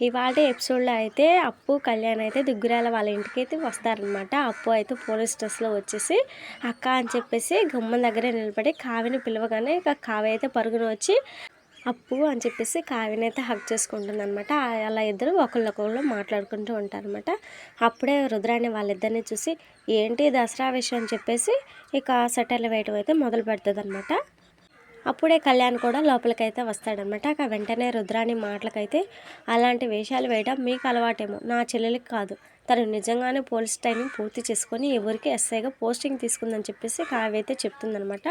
ఇవాళ ఎపిసోడ్లో అయితే అప్పు కళ్యాణ్ అయితే దుగ్గురాల వాళ్ళ ఇంటికి అయితే వస్తారనమాట అప్పు అయితే పోలీస్ డ్రెస్లో వచ్చేసి అక్క అని చెప్పేసి గుమ్మం దగ్గరే నిలబడి కావిని పిలవగానే ఇక కావి అయితే పరుగున వచ్చి అప్పు అని చెప్పేసి కావిని అయితే హక్ చేసుకుంటుంది అనమాట అలా ఇద్దరు ఒకళ్ళొకళ్ళు మాట్లాడుకుంటూ ఉంటారనమాట అప్పుడే రుద్రాని వాళ్ళిద్దరిని చూసి ఏంటి దసరా విషయం? అని చెప్పేసి ఇక సెటర్లు వేయటం అయితే మొదలు పెడుతుంది అనమాట అప్పుడే కళ్యాణ్ కూడా లోపలికైతే వస్తాడనమాట ఇక వెంటనే రుద్రాని మాటలకైతే అలాంటి వేషాలు వేయడం మీకు అలవాటేమో. నా చెల్లెలికి కాదు. తను నిజంగానే పోలీస్ ట్రైనింగ్ పూర్తి చేసుకొని ఎవరికి ఎస్ఐగా పోస్టింగ్ తీసుకుందని చెప్పేసి కావ్య చెప్తుందనమాట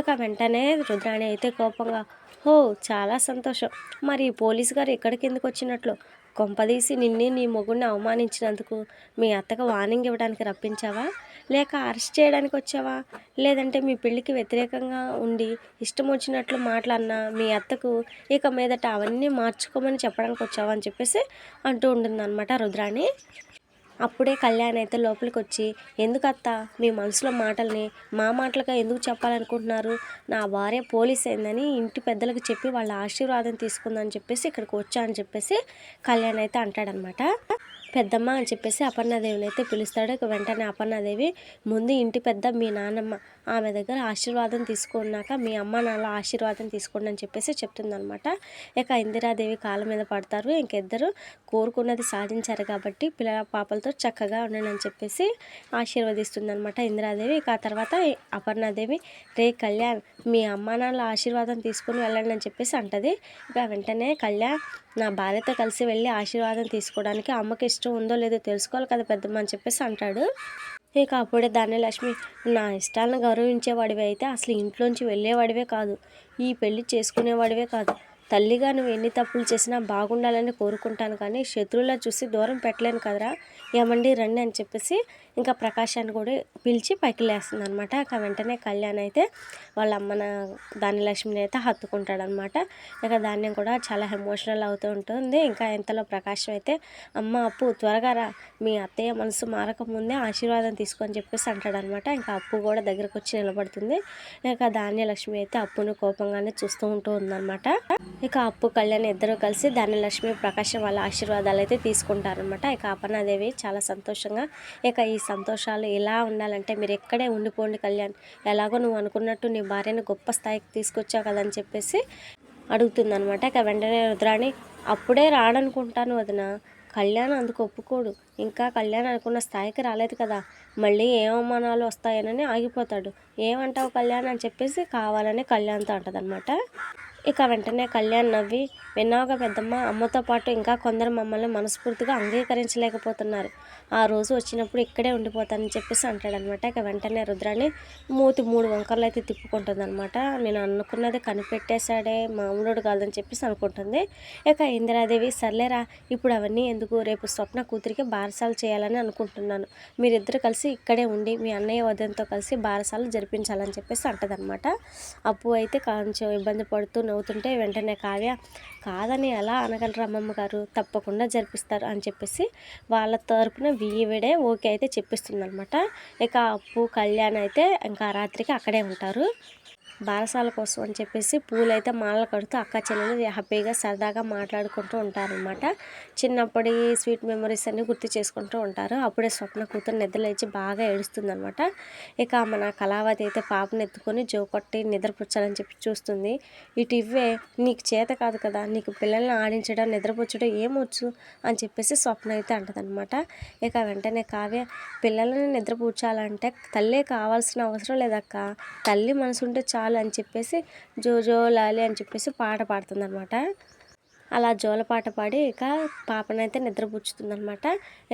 ఇక వెంటనే రుద్రాణి అయితే కోపంగా ఓ చాలా సంతోషం. మరి పోలీస్ గారు ఎక్కడికి ఎందుకు వచ్చినట్లు? కొంపదీసి నిన్నే నీ మొగుడిని అవమానించినందుకు మీ అత్తకు వార్నింగ్ ఇవ్వడానికి రప్పించావా? లేక అరెస్ట్ చేయడానికి వచ్చావా? లేదంటే మీ పెళ్ళికి వ్యతిరేకంగా ఉండి ఇష్టం వచ్చినట్లు మాట్లాడినా మీ అత్తకు ఇక మీదట అవన్నీ మార్చుకోమని చెప్పడానికి వచ్చావా అని చెప్పేసి అంటూ ఉంటుందన్నమాట రుద్రాణి. అప్పుడే కళ్యాణ్ అయితే లోపలికి వచ్చి ఎందుకత్త మీ మనసులో మాటల్ని మా మాటలుగా ఎందుకు చెప్పాలనుకుంటున్నారు? నా భార్య పోలీస్ అయిందని ఇంటి పెద్దలకు చెప్పి వాళ్ళ ఆశీర్వాదం తీసుకుందని చెప్పేసి ఇక్కడికి వచ్చా అని చెప్పేసి కళ్యాణ్ అయితే అంటాడనమాట. పెద్దమ్మ అని చెప్పేసి అపర్ణాదేవిని అయితే పిలుస్తాడు. ఇక వెంటనే అపర్ణాదేవి ముందు ఇంటి పెద్ద మీ నాన్నమ్మ ఆమె దగ్గర ఆశీర్వాదం తీసుకున్నాక మీ అమ్మ నాన్న ఆశీర్వాదం తీసుకోండి అని చెప్పేసి చెప్తుందనమాట ఇక ఇందిరాదేవి కాళ్ళ మీద పడతారు. ఇంకిద్దరు కోరుకున్నది సాధించారు కాబట్టి పిల్లల పాపలతో చక్కగా ఉండండి అని చెప్పేసి ఆశీర్వదిస్తుంది అనమాట ఇందిరాదేవి. ఇక ఆ తర్వాత అపర్ణాదేవి రే కళ్యాణ్ మీ అమ్మ నాన్న ఆశీర్వాదం తీసుకుని వెళ్ళండి అని చెప్పేసి అంటది. ఇక వెంటనే కళ్యాణ్ నా భార్యతో కలిసి వెళ్ళి ఆశీర్వాదం తీసుకోవడానికి అమ్మకి ఇష్టం ఉందో లేదో తెలుసుకోవాలి కదా పెద్దమ్మ అని చెప్పేసి అంటాడు. ఇక అప్పుడే ధాన్యలక్ష్మి నా ఇష్టాలను గౌరవించేవాడివి అయితే అసలు ఇంట్లోంచి వెళ్ళేవాడివే కాదు. ఈ పెళ్ళి చేసుకునేవాడివే కాదు. తల్లిగా నువ్వు ఎన్ని తప్పులు చేసినా బాగుండాలని కోరుకుంటాను కానీ శత్రువులా చూసి దూరం పెట్టలేను కదరా. ఏమండి రండి అని చెప్పేసి ఇంకా ప్రకాశాన్ని కూడా పిలిచి పైకి లేస్తుంది అనమాట ఇక వెంటనే కళ్యాణ్ అయితే వాళ్ళ అమ్మన ధాన్యలక్ష్మిని అయితే హత్తుకుంటాడనమాట ఇక ధాన్యం కూడా చాలా ఎమోషనల్ అవుతూ ఉంటుంది. ఇంకా ఎంతలో ప్రకాశం అయితే అమ్మ అప్పు త్వరగా రా. మీ అత్తయ్య మనసు మారకముందే ఆశీర్వాదం తీసుకొని చెప్పేసి అంటాడనమాట ఇంకా అప్పు కూడా దగ్గరకు వచ్చి నిలబడుతుంది. ఇక ధాన్యలక్ష్మి అయితే అప్పును కోపంగానే చూస్తూ ఉంటూ ఉందన్నమాట. ఇక అప్పు కళ్యాణ్ ఇద్దరు కలిసి ధాన్యలక్ష్మి ప్రకాశం వాళ్ళ ఆశీర్వాదాలు అయితే తీసుకుంటారనమాట ఇక అపర్ణాదేవి చాలా సంతోషంగా ఇక ఈ సంతోషాలు ఎలా ఉండాలంటే మీరు ఎక్కడే ఉండిపోండి కళ్యాణ్. ఎలాగో నువ్వు అనుకున్నట్టు నీ భార్యను గొప్ప స్థాయికి తీసుకొచ్చావు కదని చెప్పేసి అడుగుతుందనమాట ఇక వెంటనే రుద్రాణి అప్పుడే రాడనుకుంటాను వదిన. కళ్యాణ్ అందుకు ఒప్పుకోడు. ఇంకా కళ్యాణ్ అనుకున్న స్థాయికి రాలేదు కదా. మళ్ళీ ఏ అవమానాలు వస్తాయనని ఆగిపోతాడు. ఏమంటావు కళ్యాణ్? అని చెప్పేసి కావాలని కళ్యాణ్తో అంటదనమాట ఇక వెంటనే కళ్యాణ్ నవ్వి విన్నావుగా పెద్దమ్మ అమ్మతో పాటు ఇంకా కొందరు మమ్మల్ని మనస్ఫూర్తిగా అంగీకరించలేకపోతున్నారు. ఆ రోజు వచ్చినప్పుడు ఇక్కడే ఉండిపోతానని చెప్పేసి అంటాడనమాట. ఇక వెంటనే రుద్రాన్ని మూతి మూడు వంకర్లు అయితే తిప్పుకుంటుంది అనమాట నేను అనుకున్నది కనిపెట్టేశాడే మామూలుడు కాదని చెప్పేసి అనుకుంటుంది. ఇక ఇందిరాదేవి సర్లేరా ఇప్పుడు అవన్నీ ఎందుకు? రేపు స్వప్న కూతురికి బారసాలు చేయాలని అనుకుంటున్నాను. మీరిద్దరు కలిసి ఇక్కడే ఉండి మీ అన్నయ్య వదంతో కలిసి బారసాలు జరిపించాలని చెప్పేసి అంటదనమాట. అప్పు అయితే కొంచెం ఇబ్బంది పడుతూ అవుతుంటే వెంటనే కావ్య కాదని ఎలా అనగలరు అమ్మమ్మ గారు? తప్పకుండా జరిపిస్తారు అని చెప్పేసి వాళ్ళ తరపున వీవిడే ఓకే అయితే చెప్పిస్తుంది అనమాట ఇక అప్పు కళ్యాణ్ అయితే ఇంకా రాత్రికి అక్కడే ఉంటారు. బారసాల కోసం అని చెప్పేసి పూలు అయితే మాలలు కడుతూ అక్క చెల్లెలు హ్యాపీగా సరదాగా మాట్లాడుకుంటూ ఉంటారనమాట చిన్నప్పటి స్వీట్ మెమరీస్ అన్ని గుర్తు చేసుకుంటూ ఉంటారు. అప్పుడే స్వప్న కూతురు నిద్రలేచి బాగా ఏడుస్తుందనమాట ఇక మన కళావతి అయితే పాపను ఎత్తుకొని జో కొట్టి నిద్రపుచ్చాలని చెప్పి చూస్తుంది. ఇటు ఇవే నీకు చేత కాదు కదా నీకు పిల్లల్ని ఆడించడం నిద్రపుచ్చడం ఏమొచ్చు అని చెప్పేసి స్వప్న అయితే అంటదనమాట ఇక వెంటనే కావ్య పిల్లల్ని నిద్రపుచ్చాలంటే తల్లే కావాల్సిన అవసరం లేదక్క. తల్లి మనసుంటే చాలా. చాలు అని చెప్పేసి జోజో లాలి అని చెప్పేసి పాట పాడుతుందనమాట అలా జోలపాట పాడి ఇక పాపనైతే నిద్రపుచ్చుతుందనమాట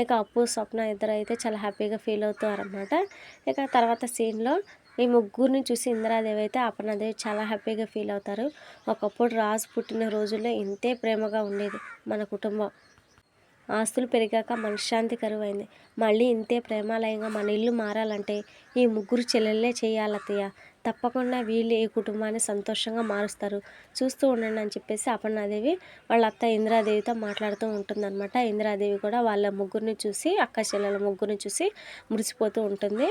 ఇక అప్పు స్వప్న ఇద్దరు అయితే చాలా హ్యాపీగా ఫీల్ అవుతారనమాట ఇక తర్వాత సీన్లో ఈ ముగ్గురిని చూసి ఇందిరాదేవి అయితే అపర్ణాదేవి చాలా హ్యాపీగా ఫీల్ అవుతారు. ఒకప్పుడు రాజు పుట్టిన రోజుల్లో ఇంతే ప్రేమగా ఉండేది మన కుటుంబం. ఆస్తులు పెరిగాక మనశ్శాంతి కరువైంది. మళ్ళీ ఇంతే ప్రేమాలయంగా మన ఇల్లు మారాలంటే ఈ ముగ్గురు చెల్లెళ్ళే చేయాలత్తయ్య. తప్పకుండా వీళ్ళు ఈ కుటుంబాన్ని సంతోషంగా మారుస్తారు. చూస్తూ ఉండండి అని చెప్పేసి అపర్ణాదేవి వాళ్ళ అత్త ఇందిరాదేవితో మాట్లాడుతూ ఉంటుందన్నమాట. ఇందిరాదేవి కూడా వాళ్ళ ముగ్గురిని చూసి అక్క చెల్లెల ముగ్గురిని చూసి మురిసిపోతూ ఉంటుంది.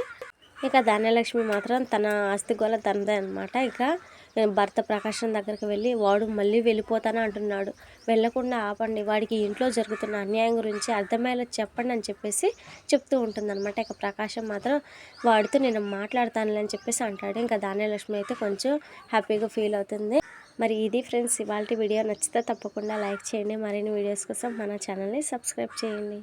ఇక ధాన్యలక్ష్మి మాత్రం తన ఆస్తి గోల తనదే అనమాట ఇక భర్త ప్రకాశం దగ్గరికి వెళ్ళి వాడు మళ్ళీ వెళ్ళిపోతాను? అంటున్నాడు. వెళ్ళకుండా ఆపండి వాడికి ఇంట్లో జరుగుతున్న అన్యాయం గురించి అర్థమయ్యేలా చెప్పండి అని చెప్పేసి చెప్తూ ఉంటుందన్నమాట. ఇక ప్రకాశం మాత్రం వాడితో నేను మాట్లాడతానులే అని చెప్పేసి అంటాడు. ఇంకా ధాన్యలక్ష్మి అయితే కొంచెం హ్యాపీగా ఫీల్ అవుతుంది. మరి ఇది ఫ్రెండ్స్ ఇవాళ వీడియో నచ్చితే తప్పకుండా లైక్ చేయండి. మరిన్ని వీడియోస్ కోసం మన ఛానల్ని సబ్స్క్రైబ్ చేయండి.